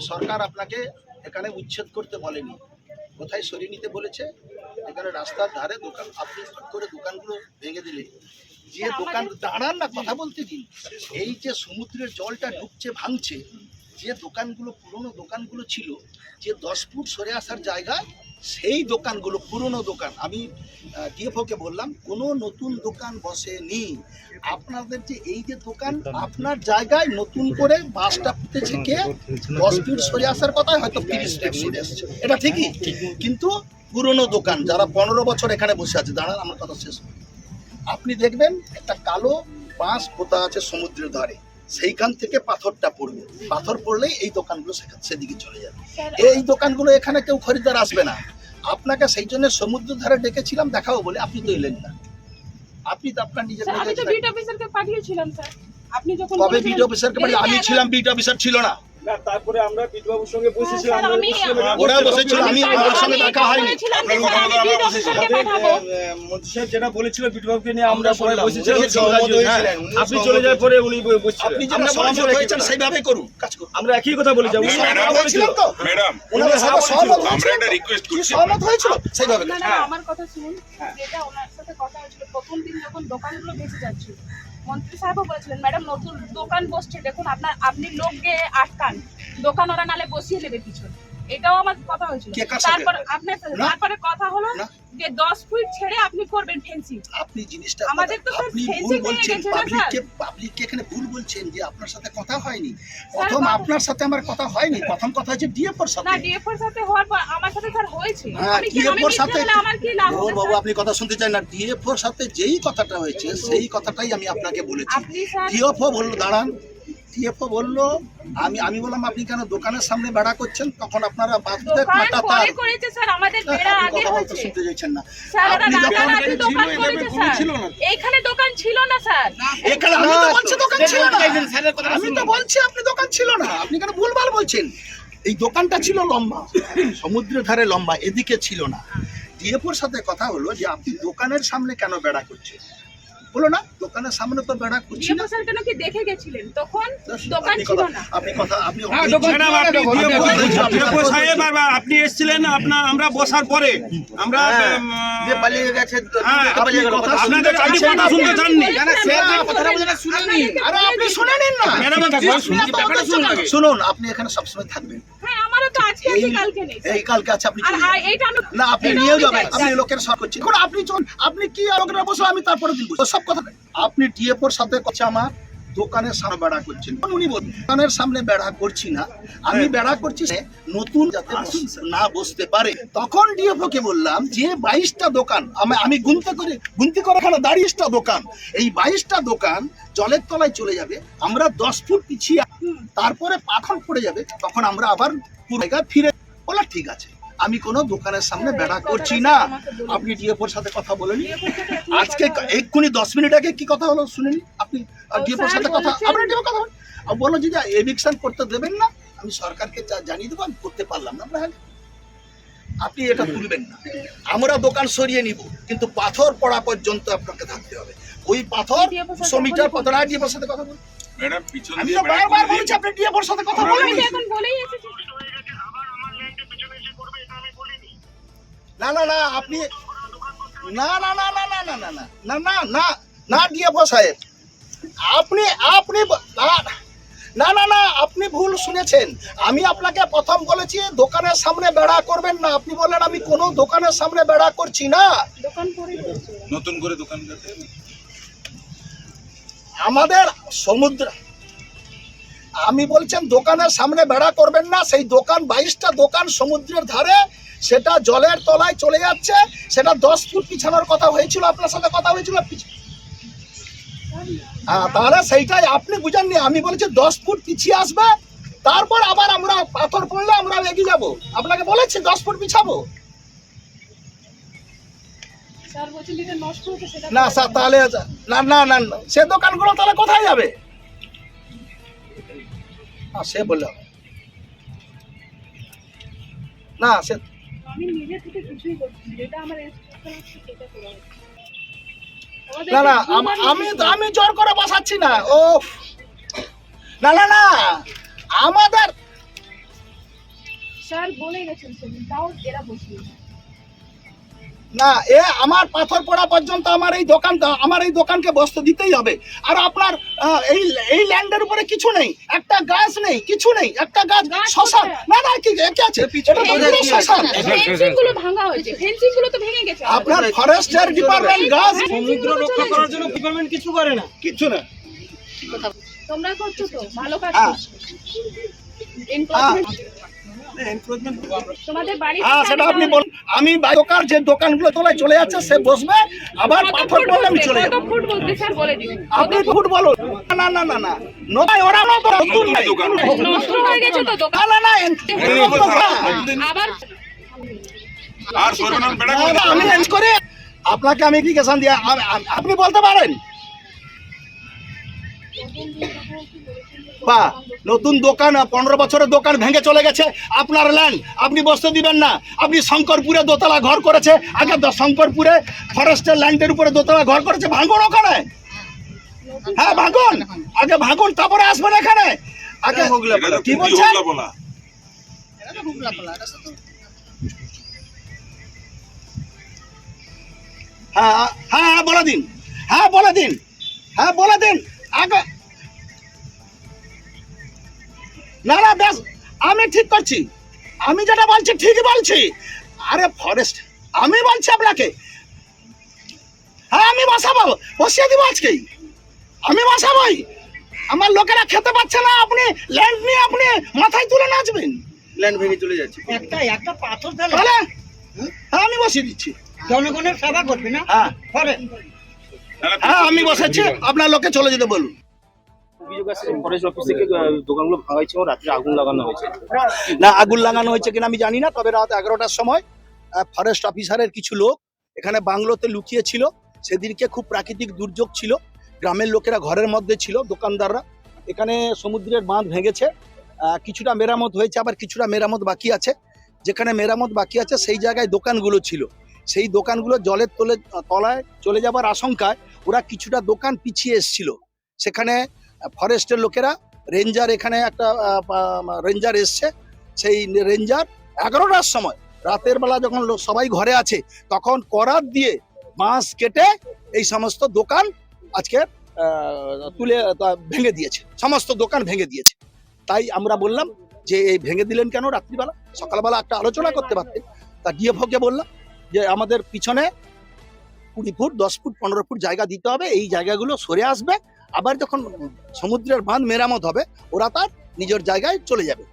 সরকার আপনাকে এখানে উচ্ছেদ করতে বলেনি। কোথায় সরিয়ে নিতে বলেছে? এখানে রাস্তার ধারে দোকান আপনি করে দোকানগুলো ভেঙে দিলে। যে দোকান দাঁড়ান না কথা বলতে দিন। এই যে সমুদ্রের জলটা ঢুকছে ভাঙছে যে দোকানগুলো পুরনো দোকানগুলো ছিল যে দশ ফুট সরে আসার জায়গায় সেই দোকানগুলো পুরনো দোকান। আমি ডিএফওকে বললাম কোনো নতুন দোকান বসেনি। আপনাদের যে এই যে দোকান আপনার জায়গায় নতুন করে বাসটা ফুটেছে কে? দশ ফিট সরে আসার কথা হয়তো তিরিশ ফিট সরে আসছে এটা ঠিকই কিন্তু পুরনো দোকান যারা পনেরো বছর এখানে বসে আছে দাঁড়ান আমার কথা শেষ। আপনি দেখবেন একটা কালো বাঁশ পোতা আছে সমুদ্রের ধারে। সেইখান থেকে পাথরটা পড়বে। পাথর পড়লেই এই দোকানগুলো সেখান সেদিকে চলে যাবে। এই দোকানগুলো এখানে কেউ খরিদ্দার আসবে না। আপনাকে সেই জন্য সমুদ্র ধারে ডেকেছিলাম দেখাও বলে আপনি তো এলেন না। আপনি তো আপনার নিজের আমি তো বিট অফিসারকে পাঠিয়েছিলাম স্যার। আপনি যখন কবে বিট অফিসারকে পাঠিয়ে আমি ছিলাম বিট অফিসার ছিল না। না তারপরে আমরা বিধবাবুর সঙ্গে হ্যাঁ, বসেছিলাম ওরা বসেছিল আমি ওনার সঙ্গে দেখা হয়নি। মন্ত্রী সাহেব যেটা বলেছিল বিধবাবুকে নিয়ে আমরা সবাই বসেছিলাম আপনি চলে যাওয়ার পরে উনি বসেছিলেন। আপনি যেমন সমাজের হয়েছেন সেইভাবে করুন কাজ করুন। আমরা একই কথা বলে যাব ম্যাডাম আমার কথা শুনুন যেটা ওনার সাথে কথা হয়েছিল প্রথম দিন যখন দোকানগুলো বেঁচে যাচ্ছিল মন্ত্রী সাহেবও বলেছিলেন ম্যাডাম নতুন দোকান বসছে দেখুন আপনার আপনি লোক গিয়ে আটকান দোকান ওরা নালে বসিয়ে নেবে পিছনে। এটাও আমার কথা হয়েছিল। তারপর আপনার তারপরে কথা হলো। যে দশ ফুট ছেড়ে আপনি করবেন ফেন্সিং আপনি জিনিসটা আমাদের তো আপনি ভুল বলছেন না, পাবলিককে? পাবলিককে এখানে ভুল বলছেন যে আপনার সাথে কথা হয়নি। প্রথম আপনার সাথে আমার কথা হয়নি প্রথম কথা হচ্ছে ডিএফওর না সাথে ডিএফওর সাথে হওয়ার পর আমার সাথে স্যার হয়েছে। হ্যাঁ আমি কি ডিএফওর সাথে আমার কি লাভ ও বাবু আপনি কথা শুনতে চান না। ডিএফওর সাথে যেই কথাটা হয়েছে সেই কথাটাই আমি আপনাকে বলেছি। ডিএফও বলল দাঁড়ান। ডিএফও বলল আমি আমি বললাম আপনি কেন দোকানের সামনে বেড়া করছেন? তখন আপনারা কাটা তার কথা বলতে শুনতে চাইছেন না। স্যার আপনি যখন- রাতারাতি দোকান করেছে দোকান ছিল না স্যার। এখানে আমি তো বলছি দোকান ছিল না। আমি তো বলছি আপনি দোকান ছিল না। আপনি কেন ভুলভাল বলছেন? এই দোকানটা ছিল লম্বা সমুদ্রের ধারে লম্বা এদিকে ছিল না। ডিএফওর সাথে কথা হলো যে আপনি দোকানের সামনে কেন বেড়া করছেন? বলো না দোকানের সামনে তো বেড়া করছি না। স্যার কেন কি দেখে গেছিলেন? তখন দোকান আপনি ছিল না। আপনি কথা আপনি ম্যাডাম, আপনি আপনি- ডিএফও আপনি- ডিএফও সাহেব আপনি এসেছিলেন আপনার আমরা বসার পরে। আমরা হ্যাঁ, যে পালিয়ে গেছে হ্যাঁ, আপনি কথা না। আরে শুনে নিন না। ম্যাডাম? শুনুন। আপনি এখানে সবসময় থাকবেন। হ্যাঁ আমারও তো আজকে এই কালকে নেই। এই কালকে আছে আপনি আমি না আপনি এটাও যাবেন আপনি লোকের সব করছেন। এখন আপনি চলুন আপনি কি লোকেরা বসে আমি তারপরে দিন সব কথা আপনি ডিএফওর সাথে করছে আমার দোকানের সামনে বেড়া করছেন। উনি বলছেন দোকানের সামনে বেড়া করছি না। আমি বেড়া করছি নতুন যাতে না বসতে পারে। তখন ডিএফও কে বললাম যে বাইশটা দোকান আমি আমি গুনতে করে গুনতি করে এখানে দাঁড়িয়েটা দোকান। এই বাইশটা দোকান জলের তলায় চলে যাবে। আমরা দশ ফুট পিছিয়ে তারপরে পাথর পড়ে যাবে, তখন আমরা আবার জায়গায় ফিরে বলা ঠিক আছে, আমি কোনো দোকানের সামনে বেড়া করছি না। আপনি ডিএফওর সাথে কথা বলেন আজকে এক্ষুনি দশ মিনিট আগে কি কথা হলো শুনেনি আপনি ডিএফওর সাথে কথা আপনি ডিএফও কথা বলেন। বলল যদি এভিকশন করতে দেবেন না। আমি সরকারকে জা- জানিয়ে দেবো, আমি করতে পারলাম না হ্যাঁ। আপনি এটা তুলবেন না। আমরা দোকান সরিয়ে নিব, কিন্তু পাথর পড়া পর্যন্ত আপনাকে থাকতে হবে। ওই পাথর দুশো মিটার পাথর আর ডিএফওর সাথে কথা বলুন ম্যাডাম পিছন দিয়ে বারবার করে আপনি ডিএফওর সাথে কথা আমি বলেন এখন বলেই এসেছি না না না আপনি না না না না না না না না না না না না ডিএফও সাহেব আপনি আপনি না না না না আপনি ভুল শুনেছেন আমি আপনাকে প্রথম বলেছি দোকানের সামনে বেড়া করবেন না আপনি বললেন আমি কোনো দোকানের সামনে বেড়া করছি না দোকান। নতুন করে দোকান আমাদের সমুদ্র। আমি বলছেন দোকানের সামনে বেড়া করবেন না, সেই দোকান, বাইশটা দোকান সমুদ্রের ধারে, সেটা জলের তলায় চলে যাচ্ছে, সেটা দশ ফুট পিছানোর কথা হয়েছিল, আপনার সাথে কথা হয়েছিল হ্যাঁ তাহলে সেইটাই আপনি বুঝেননি, আমি বলেছি দশ ফুট পিছিয়ে আসবে, তারপর আবার আমরা পাথর পড়লে আমরা এগিয়ে যাব। আপনাকে বলেছি দশ ফুট পিছাবো স্যার বলছেন যেটা নষ্ট হচ্ছে সেটা না স্যার তাহলে না না না সে দোকানগুলো তাহলে কোথায় যাবে? না সে বললে। না সে না। না আমি আমি জোর করে বসাচ্ছি না ও না না না আমাদের স্যার বলে গেছেন তাও এরা বসিয়ে না এ আমার পাথর পড়া পর্যন্ত আমার এই দোকানটা আমার এই দোকানকে বসতে দিতেই হবে। আর আপনার এই এই ল্যান্ডের উপরে কিছু নেই একটা গাছ নেই কিছু নেই একটা গাছ শ্মশান। না না কি কি আছে? এটা তো পুরো শ্মশান। ফেন্সিংগুলো ভাঙা হয়েছে। ফেন্সিংগুলো তো ভেঙে গেছে। আপনার ফরেস্টের ডিপার্টমেন্ট গাছ সমুদ্র রক্ষা করার জন্য ডিপার্টমেন্ট কিছু করে না। কিছু না। তোমরা করছ তো? ভালো কাজ সেটা আপনি বলুন আমি দোকান যে দোকানগুলো তোলায় চলে যাচ্ছে সে বসবে। আবার পাথর পড়লে আমি চলে যাব। বলে আপনি ফুট বলুন। না না না না। নয় ওরা নতুন নাই হয়ে না আবার আমি চেঞ্জ করে আপনাকে আমি এপ্লিকেশন দিয়ে আপনি বলতে পারেন। বা নতুন দোকান পনেরো বছরের দোকান ভেঙে চলে গেছে। আপনার ল্যান্ড আপনি বসতে দিবেন না। আপনি শঙ্করপুরে দোতলা ঘর করেছে। আগে শঙ্করপুরে ফরেস্টের ল্যান্ডের উপরে দোতলা ঘর করেছে। ভাঙুন ওখানে। হ্যাঁ ভাঙুন। আগে ভাঙুন তারপরে আসবেন এখানে। আগে কি বলছেন? হ্যাঁ হ্যাঁ হ্যাঁ বলে দিন। হ্যাঁ বলে দিন। হ্যাঁ বলে দিন। আগে না না বেশ আমি ঠিক করছি। আমি যেটা বলছি ঠিকই বলছি। আরে ফরেস্ট আমি বলছি আপনাকে। হ্যাঁ আমি বসাবো বসিয়ে দিব আজকেই। আমি বসাবোই। আমার লোকেরা খেতে পাচ্ছে না আপনি ল্যান্ড নিয়ে আপনি মাথায় তুলে নাচবেন। ল্যান্ড ভেঙে চলে যাচ্ছে। একটা একটা পাথর তাহলে? হ্যাঁ আমি বসিয়ে দিচ্ছি। জনগণের সেবা করবি না? হ্যাঁ। হ্যাঁ আমি বসেছি আপনার লোকে চলে যেতে বলুন। অভিযোগ আছে ফরেস্ট অফিস থেকে দোকানগুলো ভাঙা হয়েছে রাত্রে আগুন লাগানো হয়েছে। না, আগুন লাগানো হয়েছে কিনা আমি জানি না, তবে রাত এগারোটার সময় ফরেস্ট অফিসারের কিছু লোক এখানে বাংলোতে লুকিয়ে ছিল। সেদিনকে খুব প্রাকৃতিক দুর্যোগ ছিল। গ্রামের লোকেরা ঘরের মধ্যে ছিল, দোকানদাররা। এখানে সমুদ্রের বাঁধ ভেঙেছে। কিছুটা মেরামত হয়েছে, আবার কিছুটা মেরামত বাকি আছে। যেখানে মেরামত বাকি আছে, সেই জায়গায় দোকানগুলো ছিল। সেই দোকানগুলো জলের তলে তলায় চলে যাবার আশঙ্কায় ওরা কিছুটা দোকান পিছিয়ে এসছিল। সেখানে ফরেস্টের লোকেরা, রেঞ্জার এখানে একটা রেঞ্জার এসছে, সেই রেঞ্জার এগারোটার সময়, রাতের বেলা যখন সবাই ঘরে আছে, তখন করাত দিয়ে বাঁশ কেটে এই সমস্ত দোকান আজকে তুলে ভেঙে দিয়েছে, সমস্ত দোকান ভেঙে দিয়েছে। তাই আমরা বললাম যে এই ভেঙে দিলেন কেন রাত্রিবেলা? সকালবেলা একটা আলোচনা করতে পারতেন। তা ডিএফওকে বললাম যে আমাদের পিছনে কুড়ি ফুট, দশ ফুট, পনেরো ফুট জায়গা দিতে হবে, এই জায়গাগুলো সরে আসবে আবার যখন সমুদ্রের বাঁধ মেরামত হবে, ওরা তার নিজের জায়গায় চলে যাবে।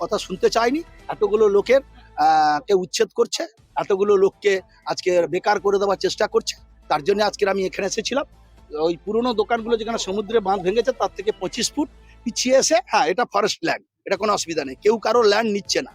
কথা শুনতে চায়নি। এতগুলো লোকের কে উচ্ছেদ করছে, এতগুলো লোককে আজকে বেকার করে দেওয়ার চেষ্টা করছে, তার জন্য আজকের আমি এখানে এসেছিলাম। ওই পুরনো দোকানগুলো যেখানে সমুদ্রে বাঁধ ভেঙেছে, তার থেকে পঁচিশ ফুট পিছিয়ে এসে হ্যাঁ এটা ফরেস্ট ল্যান্ড এটা কোনো অসুবিধা নেই। কেউ কারও ল্যান্ড নিচ্ছে না।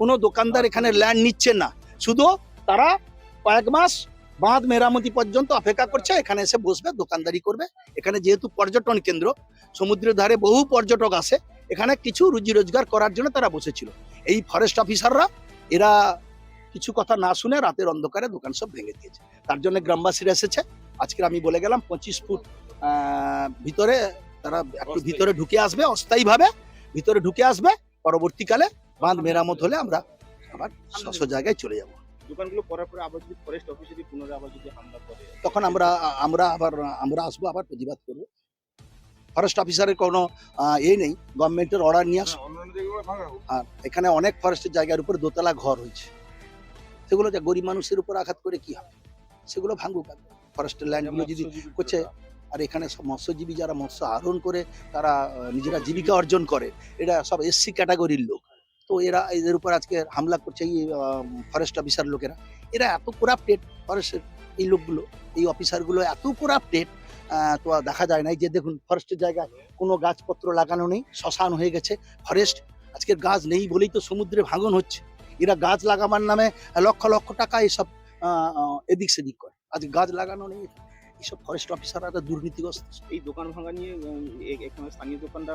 কোনো দোকানদার এখানে ল্যান্ড নিচ্ছে না। শুধু তারা কয়েক মাস বাঁধ মেরামতি পর্যন্ত অপেক্ষা করছে এখানে এসে বসবে দোকানদারি করবে। এখানে যেহেতু পর্যটন কেন্দ্র সমুদ্রের ধারে বহু পর্যটক আসে এখানে কিছু রুজি রোজগার করার জন্য তারা বসেছিল। এই ফরেস্ট অফিসাররা এরা কিছু কথা না শুনে রাতের অন্ধকারে দোকান সব ভেঙে দিয়েছে। তার জন্য গ্রামবাসীরা এসেছে। আজকে আমি বলে গেলাম পঁচিশ ফুট ভিতরে তারা একটু ভিতরে ঢুকে আসবে অস্থায়ীভাবে ভিতরে ঢুকে আসবে। পরবর্তীকালে বাঁধ মেরামত হলে আমরা আবার স্ব জায়গায় চলে যাব। দোকানগুলো করার পরে আবার যদি ফরেস্ট অফিসে যদি পুনরায় আবার যদি হামলা করে তখন আমরা আমরা আবার আমরা আসব আবার প্রতিবাদ করব। ফরেস্ট অফিসারের কোনো এ নেই। গভর্নমেন্টের অর্ডার নিয়ে আসব। ভাঙা আর এখানে অনেক ফরেস্টের জায়গার উপরে দোতলা ঘর হয়েছে। সেগুলো যা গরিব মানুষের উপর আঘাত করে কি হবে? সেগুলো ভাঙুক ফরেস্টের ল্যান্ডগুলো যদি করছে আর এখানে সব মৎস্যজীবী যারা মৎস্য আহরণ করে তারা নিজেরা জীবিকা অর্জন করে এটা সব এসসি ক্যাটাগরির লোক। তো এরা এদের উপর আজকে হামলা করছে এই ফরেস্ট অফিসার লোকেরা। এরা এত করাপ্টেড ফরেস্টের এই লোকগুলো, এই অফিসারগুলো এত করাপ্টেড তো দেখা যায় না। এই যে দেখুন ফরেস্টের জায়গায় কোনো গাছপত্র লাগানো নেই, শ্মশান হয়ে গেছে। ফরেস্ট আজকের গাছ নেই বলেই তো সমুদ্রে ভাঙন হচ্ছে। এরা গাছ লাগাবার নামে লক্ষ লক্ষ টাকা এসব এদিক সেদিক করে। আজ গাছ লাগানো নেই। এইসব ফরেস্ট অফিসাররা দুর্নীতিগ্রস্ত। এই দোকান ভাঙা নিয়ে এখানে স্থানীয় দোকানরা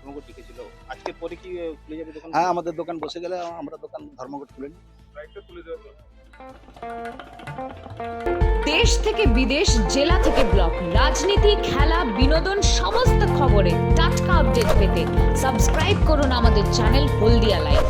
ধর্মঘট ডেকেছিল আজকে পরে কি খুলে যাবে দোকান? হ্যাঁ আমাদের দোকান বসে গেলে আমরা দোকান ধর্মঘট খুলে নিই। দেশ থেকে বিদেশ জেলা থেকে ব্লক রাজনীতি খেলা বিনোদন সমস্ত খবরে টাটকা আপডেট পেতে সাবস্ক্রাইব করুন আমাদের চ্যানেল হলদিয়া লাইভ